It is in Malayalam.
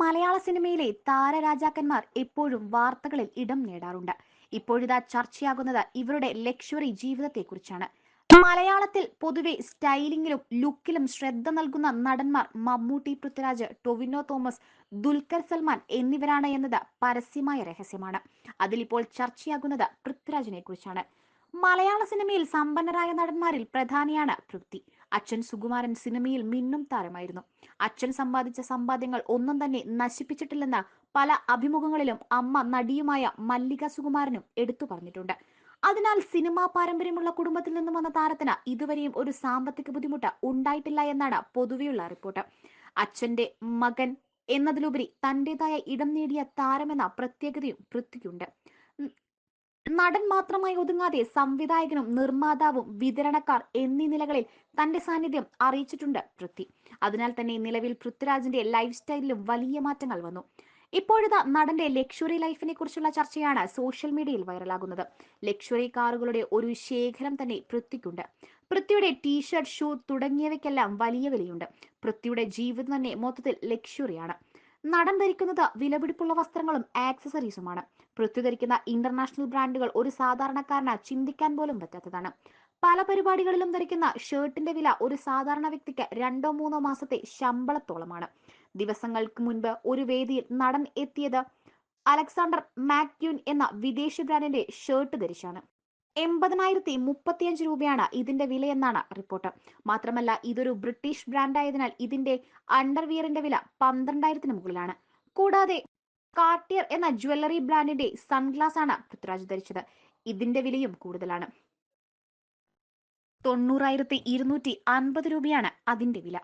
മലയാള സിനിമയിലെ താരരാജാക്കന്മാർ എപ്പോഴും വാർത്തകളിൽ ഇടം നേടാറുണ്ട്. ഇപ്പോഴിതാ ചർച്ചയാകുന്നത് ഇവരുടെ ലക്ഷറി ജീവിതത്തെക്കുറിച്ചാണ്. മലയാളത്തിൽ പൊതുവെ സ്റ്റൈലിങ്ങിലും ലുക്കിലും ശ്രദ്ധ നൽകുന്ന നടന്മാർ മമ്മൂട്ടി പൃഥ്വിരാജ് ടൊവിനോ തോമസ് ദുൽഖർ സൽമാൻ എന്നിവരാണ് എന്നത് പരസ്യമായ രഹസ്യമാണ്. അതിലിപ്പോൾ ചർച്ചയാകുന്നത് പൃഥ്വിരാജിനെ കുറിച്ചാണ് മലയാള സിനിമയിൽ സമ്പന്നരായ നടന്മാരിൽ പ്രധാനിയാണ് പൃഥ്വി. അച്ഛൻ സുകുമാരൻ സിനിമയിൽ മിന്നും താരമായിരുന്നു. അച്ഛൻ സമ്പാദിച്ച സമ്പാദ്യങ്ങൾ ഒന്നും തന്നെ നശിപ്പിച്ചിട്ടില്ലെന്ന് പല അഭിമുഖങ്ങളിലും അമ്മ നടിയുമായ മല്ലിക സുകുമാരനും എടുത്തു പറഞ്ഞിട്ടുണ്ട്. അതിനാൽ സിനിമാ പാരമ്പര്യമുള്ള കുടുംബത്തിൽ നിന്നും വന്ന താരത്തിന് ഇതുവരെയും ഒരു സാമ്പത്തിക ബുദ്ധിമുട്ട് ഉണ്ടായിട്ടില്ല എന്നാണ് പൊതുവെയുള്ള റിപ്പോർട്ട്. അച്ഛന്റെ മകൻ എന്നതിലുപരി തന്റേതായ ഇടം നേടിയ താരമെന്ന പ്രത്യേകതയും പൃഥ്വിക്കുണ്ട്. നടൻ മാത്രമായി ഒതുങ്ങാതെ സംവിധായകനും നിർമ്മാതാവും വിതരണക്കാർ എന്നീ നിലകളിൽ തന്റെ സാന്നിധ്യം അറിയിച്ചിട്ടുണ്ട് പൃഥ്വി. അതിനാൽ തന്നെ നിലവിൽ പൃഥ്വിരാജിന്റെ ലൈഫ് സ്റ്റൈലിലും വലിയ മാറ്റങ്ങൾ വന്നു. ഇപ്പോഴത്തെ നടന്റെ ലക്ഷറി ലൈഫിനെ കുറിച്ചുള്ള ചർച്ചയാണ് സോഷ്യൽ മീഡിയയിൽ വൈറലാകുന്നത് ലക്ഷറി കാറുകളുടെ ഒരു ശേഖരം തന്നെ പൃഥ്വിക്കുണ്ട്. പൃഥ്വിയുടെ ടീഷർട്ട് ഷൂ തുടങ്ങിയവയ്ക്കെല്ലാം വലിയ വിലയുണ്ട്. പൃഥ്വിയുടെ ജീവിതം തന്നെ മൊത്തത്തിൽ ലക്ഷറിയാണ് നടൻ ധരിക്കുന്നത് വിലപിടിപ്പുള്ള വസ്ത്രങ്ങളും ആക്സസറീസുമാണ്. പൃഥ്വി ധരിക്കുന്ന ഇന്റർനാഷണൽ ബ്രാൻഡുകൾ ഒരു സാധാരണക്കാരന് ചിന്തിക്കാൻ പോലും പറ്റാത്തതാണ്. പല പരിപാടികളിലും ധരിക്കുന്ന ഷർട്ടിന്റെ വില ഒരു സാധാരണ വ്യക്തിക്ക് രണ്ടോ മൂന്നോ മാസത്തെ ശമ്പളത്തോളമാണ്. ദിവസങ്ങൾക്ക് മുൻപ് ഒരു വേദിയിൽ നടൻ എത്തിയത് അലക്സാണ്ടർ മാക്യൂൻ എന്ന വിദേശ ബ്രാൻഡിന്റെ ഷർട്ട് ധരിച്ചാണ്. എൺപതിനായിരത്തി മുപ്പത്തിയഞ്ച് രൂപയാണ് ഇതിന്റെ വിലയെന്നാണ് റിപ്പോർട്ട്. മാത്രമല്ല ഇതൊരു ബ്രിട്ടീഷ് ബ്രാൻഡായതിനാൽ ഇതിന്റെ അണ്ടർവിയറിന്റെ വില പന്ത്രണ്ടായിരത്തിന് മുകളിലാണ്. കൂടാതെ കാർട്ടിയർ എന്ന ജ്വല്ലറി ബ്രാൻഡിന്റെ സൺഗ്ലാസ് ആണ് പൃഥ്വിരാജ് ധരിച്ചത്. ഇതിന്റെ വിലയും കൂടുതലാണ്. തൊണ്ണൂറായിരത്തി ഇരുന്നൂറ്റി അൻപത് രൂപയാണ് അതിന്റെ വില.